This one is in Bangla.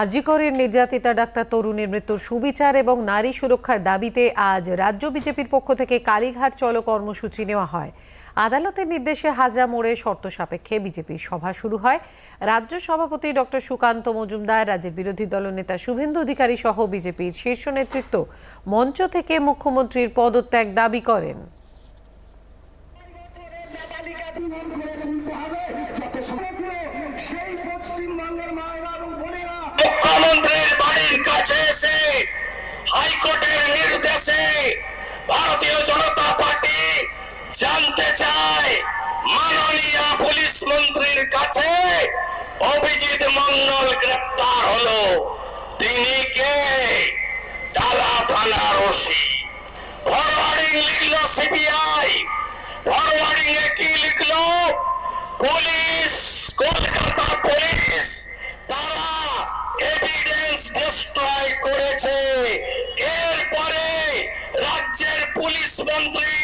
আরজিকরের নির্যাতিতা ডাক্তার তরুণীর মৃত্যুর সুবিচার এবং নারী সুরক্ষার দাবিতে আজ রাজ্য বিজেপির পক্ষ থেকে কালীঘাট চলো কর্মসূচি নেওয়া হয়। আদালতের নির্দেশে হাজরা মোড়ে শর্ত সাপেক্ষে বিজেপির সভা শুরু হয়। রাজ্য সভাপতি ডক্টর সুকান্ত মজুমদার, রাজ্যের বিরোধী দলনেতা শুভেন্দু অধিকারী সহ বিজেপির শীর্ষ নেতৃত্ব মঞ্চ থেকে মুখ্যমন্ত্রীর পদত্যাগ দাবি করেন। ভারতীয় জনতা পার্টি জানতে চায় মাননীয় পুলিশ মন্ত্রীর কাছে। অভিজিৎ মন্ডল গ্রেপ্তার হলো। তিনি কে? টালা থানার ওসি। ফরওয়ার্ডিং লিখলো সিবিআই। ফরওয়ার্ডিং এ কি লিখলো? পুলিশ, কলকাতা পুলিশ, তারা এভিডেন্স ডিস্ট্রয় পুলিশ মন্ত্রীর